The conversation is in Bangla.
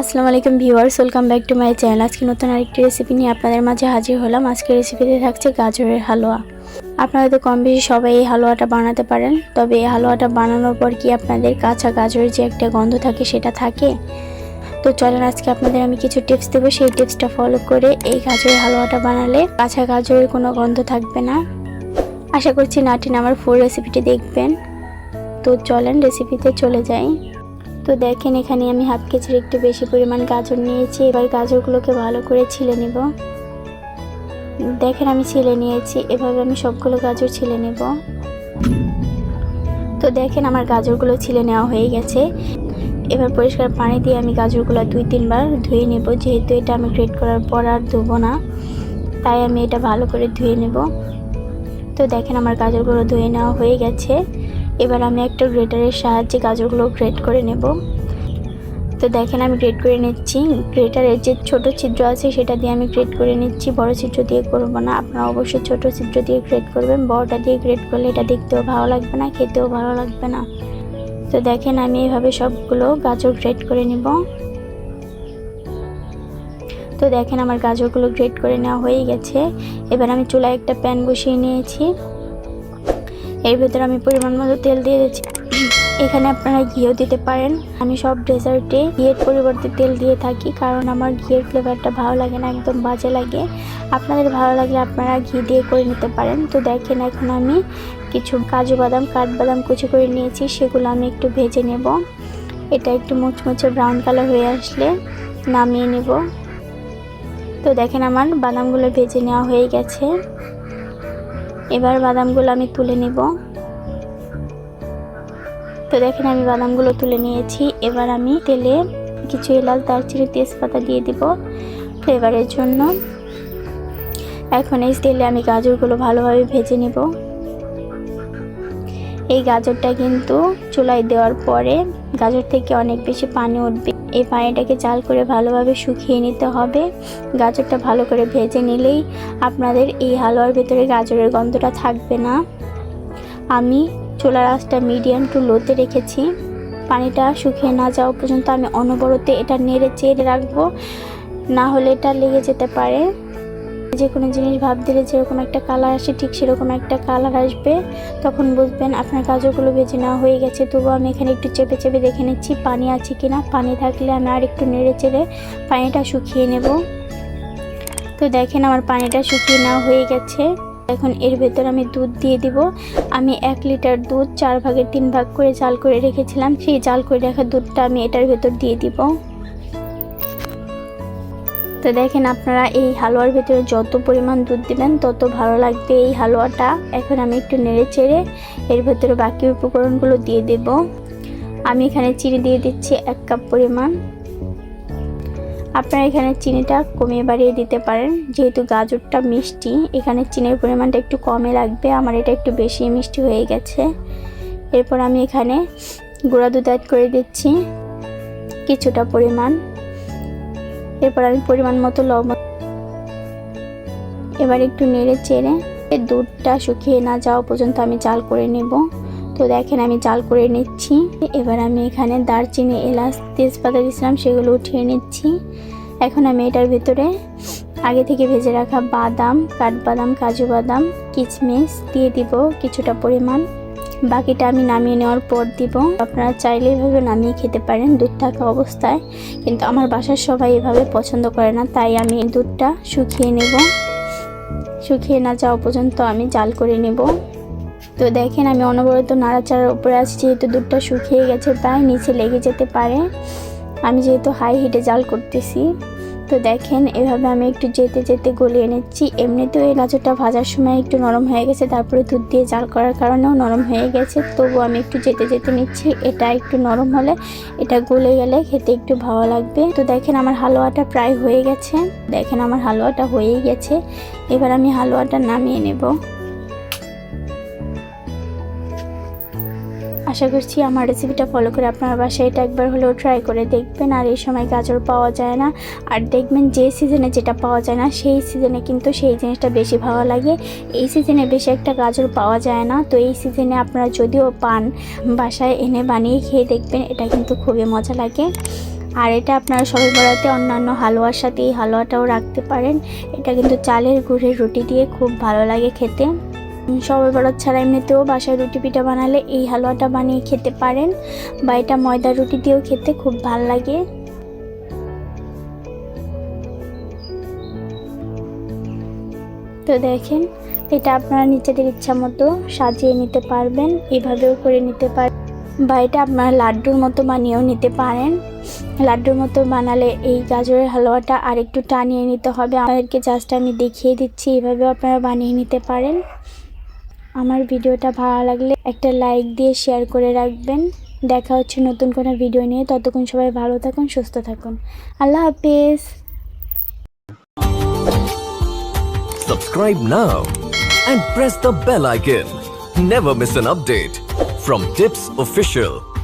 আসসালামু আলাইকুম viewers, welcome back to my channel. আজকে নতুন আরেকটি রেসিপি নিয়ে আপনাদের মাঝে হাজির হলাম। আজকে রেসিপিতে থাকছে গাজরের হালুয়া। আপনারা তো কম বেশি সবাই এই হালুয়াটা বানাতে পারেন, তবে এই হালুয়াটা বানানোর পর কি আপনাদের কাঁচা গাজরের যে একটা গন্ধ থাকে সেটা থাকে? তো চলেন, আজকে আপনাদের আমি কিছু টিপস দেবো। সেই টিপসটা ফলো করে এই গাজরের হালুয়াটা বানালে কাঁচা গাজরের কোনো গন্ধ থাকবে না। আশা করছি নাটিন আমার ফুল রেসিপিটি দেখবেন। তো চলেন রেসিপিতে চলে যাই। তো দেখেন, এখানে আমি হাফ কেজির একটু বেশি পরিমাণ গাজর নিয়েছি। এবার গাজরগুলোকে ভালো করে ছিলে নেব। দেখেন, আমি ছিলে নিয়েছি। এভাবে আমি সবগুলো গাজর ছিলে নেব। তো দেখেন, আমার গাজরগুলো ছিলে নেওয়া হয়ে গেছে। এবার পরিষ্কার পানি দিয়ে আমি গাজরগুলো দুই, তিনবার ধুয়ে নেব। যেহেতু এটা আমি গ্রেট করার পর আর ধুবো না, তাই আমি এটা ভালো করে ধুয়ে নেব। তো দেখেন, আমার গাজরগুলো ধুয়ে নেওয়া হয়ে গেছে। এবার আমি একটা গ্রেটারের সাহায্যে গাজরগুলো গ্রেট করে নেব। তো দেখেন আমি গ্রেট করে নিচ্ছি। গ্রেটারের যে ছোট ছিদ্র আছে সেটা দিয়ে আমি গ্রেট করে নিচ্ছি। বড় ছিদ্র দিয়ে করব না। আপনারা অবশ্যই ছোট ছিদ্র দিয়ে গ্রেট করবেন। বড়টা দিয়ে গ্রেট করলে এটা দেখতেও ভালো লাগবে না, খেতেও ভালো লাগবে না। তো দেখেন আমি এইভাবে সবগুলো গাজর গ্রেট করে নেব। তো দেখেন আমার গাজরগুলো গ্রেট করে নেওয়া হয়ে গেছে। এবার আমি চুলায় একটা প্যান বসিয়ে নিয়েছি। এর ভেতরে আমি পরিমাণ মতো তেল দিয়ে দিচ্ছি এখানে আপনারা ঘিও দিতে পারেন। আমি সব ডেজার্টে ঘিয়ের পরিবর্তে তেল দিয়ে থাকি কারণ আমার ঘিয়ের ফ্লেভারটা ভালো লাগে না, একদম বাজে লাগে। আপনাদের ভালো লাগলে আপনারা ঘি দিয়ে করে নিতে পারেন। তো দেখেন, এখন আমি কিছু কাজু বাদাম, কাঠবাদাম কুচি করে নিয়েছি, সেগুলো আমি একটু ভেজে নেব। এটা একটু মুচমুচে ব্রাউন কালার হয়ে আসলে নামিয়ে নেব। তো দেখেন, আমার বাদামগুলো ভেজে নেওয়া হয়ে গেছে। এবার বাদামগুলো আমি তুলে নেব। তো দেখেন আমি বাদামগুলো তুলে নিয়েছি। এবার আমি তেলে কিছু এলাচ, দারচিনি, তেজপাতা দিয়ে দিব। ফ্লেভারের জন্য এখন এই তেলে আমি গাজরগুলো ভালোভাবে ভেজে নেব। এই গাজরটা কিন্তু চুলায় দেওয়ার পরে গাজর থেকে অনেক বেশি পানি উঠবে। এই পানিটাকে চাল করে ভালোভাবে শুকিয়ে নিতে হবে। গাজরটা ভালো করে ভেজে নিলেই আপনাদের এই হালুয়ার ভেতরে গাজরের গন্ধটা থাকবে না। আমি চুলার আঁচটা মিডিয়াম টু লোতে রেখেছি। পানিটা শুকিয়ে না যাওয়া পর্যন্ত আমি অনবরতে এটা নেড়ে চেড়ে রাখব। না হলে এটা লেগে যেতে পারে। যে কোনো জিনিস ভাব দিলে যেরকম একটা কালার আসে, ঠিক সেরকম একটা কালার আসবে। তখন বুঝবেন আপনার গাজরগুলো ভেজে নেওয়া হয়ে গেছে। তবুও আমি এখানে একটু চেপে চেপে দেখে নিচ্ছি, পানি আছে কি না পানি থাকলে আমি আর একটু নেড়ে চেড়ে পানিটা শুকিয়ে নেব। তো দেখেন আমার পানিটা শুকিয়ে নেওয়া হয়ে গেছে। এখন এর ভেতর আমি দুধ দিয়ে দিব। আমি এক লিটার দুধ চার ভাগের তিন ভাগ করে জাল করে রেখেছিলাম। সেই জাল করে রাখা দুধটা আমি এটার ভেতর দিয়ে দিব। তো দেখেন আপনারা এই হালুয়ার ভেতরে যত পরিমাণ দুধ দিবেন, তত ভালো লাগবে এই হালুয়াটা। এখন আমি একটু নেড়ে চেড়ে এর ভেতরে বাকি উপকরণগুলো দিয়ে দেব। আমি এখানে চিনি দিয়ে দিচ্ছি এক কাপ পরিমাণ। আপনারা এখানে চিনিটা কমিয়ে বাড়িয়ে দিতে পারেন, যেহেতু গাজরটা মিষ্টি, এখানে চিনির পরিমাণটা একটু কমে লাগবে, আমার এটা একটু বেশি মিষ্টি হয়ে গেছে। এরপর আমি এখানে গুঁড়া দুধ অ্যাড করে দিচ্ছি, কিছুটা পরিমাণ। এরপর আমি পরিমাণ মতো লবণ এবার একটু নেড়ে চেড়ে দুধটা শুকিয়ে না যাওয়া পর্যন্ত আমি চাল করে নেব। তো দেখেন আমি চাল করে নিচ্ছি। এবার আমি এখানে দারচিনি, এলাচ, তেজপাতা দিয়েছিলাম, সেগুলো উঠিয়ে নিচ্ছি। এখন আমি এটার ভিতরে আগে থেকে ভেজে রাখা বাদাম, কাঠবাদাম, কাজু বাদাম কিচমিচ দিয়ে দিব কিছুটা পরিমাণ। বাকিটা আমি নামিয়ে নেওয়ার পর দিব। আপনারা চাইলে এভাবে নামিয়ে খেতে পারেন দুধ থাকা অবস্থায়। কিন্তু আমার বাসার সবাই এভাবে পছন্দ করে না, তাই আমি দুধটা শুকিয়ে নেব। শুকিয়ে না যাওয়া পর্যন্ত আমি জাল করে নেব। তো দেখেন আমি অনবরত নাড়াচাড়ার উপরে আছি, যেহেতু দুধটা শুকিয়ে গেছে, প্রায় নিচে লেগে যেতে পারে। আমি যেহেতু হাই হিটে জাল করতেছি। তো দেখেন, এভাবে আমি একটু যেতে যেতে গলিয়ে নিচ্ছি এমনিতেও এই গাজরটা ভাজার সময় একটু নরম হয়ে গেছে, তারপরে দুধ দিয়ে জাল করার কারণেও নরম হয়ে গেছে। তবু আমি একটু যেতে যেতে নিচ্ছি। এটা একটু নরম হলে, এটা গলে গেলে খেতে একটু ভালো লাগবে। তো দেখেন, আমার হালুয়াটা প্রায় হয়ে গেছে। দেখেন, আমার হালুয়াটা হয়েই গেছে। এবার আমি হালুয়াটা নামিয়ে নেব। আশা করছি আমার রেসিপিটা ফলো করে আপনার বাসায় এটা একবার হলেও ট্রাই করে দেখবেন। আর এই সময় গাজর পাওয়া যায় না। আর দেখবেন যে সিজনে যেটা পাওয়া যায় না, সেই সিজনে কিন্তু সেই জিনিসটা বেশি ভালো লাগে। এই সিজনে বেশি একটা গাজর পাওয়া যায় না। তো এই সিজনে আপনারা যদিও পান, বাসায় এনে বানিয়ে খেয়ে দেখবেন, এটা কিন্তু খুবই মজা লাগে। আর এটা আপনারা সবাই বড়াতে অন্যান্য হালুয়ার সাথে এই হালুয়াটাও রাখতে পারেন। এটা কিন্তু চালের গুড়ের রুটি দিয়ে খুব ভালো লাগে খেতে। সবাই বরাত ছাড়া এমনিতেও বাসায় রুটি পিঠা বানালে এই হালুয়াটা বানিয়ে খেতে পারেন, বা এটা ময়দা রুটি দিয়েও খেতে খুব ভালো লাগে। তো দেখেন, এটা আপনারা নিজেদের ইচ্ছা মতো সাজিয়ে নিতে পারবেন, এভাবেও করে নিতে পারেন বা এটা আপনারা লাড্ডুর মতো বানিয়েও নিতে পারেন। লাড্ডুর মতো বানালে এই গাজরের হালুয়াটা আরেকটু টানিয়ে নিতে হবে। আমাদেরকে জাস্ট আমি দেখিয়ে দিচ্ছি, এভাবেও আপনারা বানিয়ে নিতে পারেন। আমার ভিডিওটা ভালো লাগলে একটা লাইক দিয়ে শেয়ার করে রাখবেন দেখা হচ্ছে নতুন কোনো ভিডিও নিয়ে ততক্ষণ সবাই ভালো থাকুন, সুস্থ থাকুন আল্লাহ হাফিজ Subscribe now and press the bell icon. Never miss an update from Tips Official.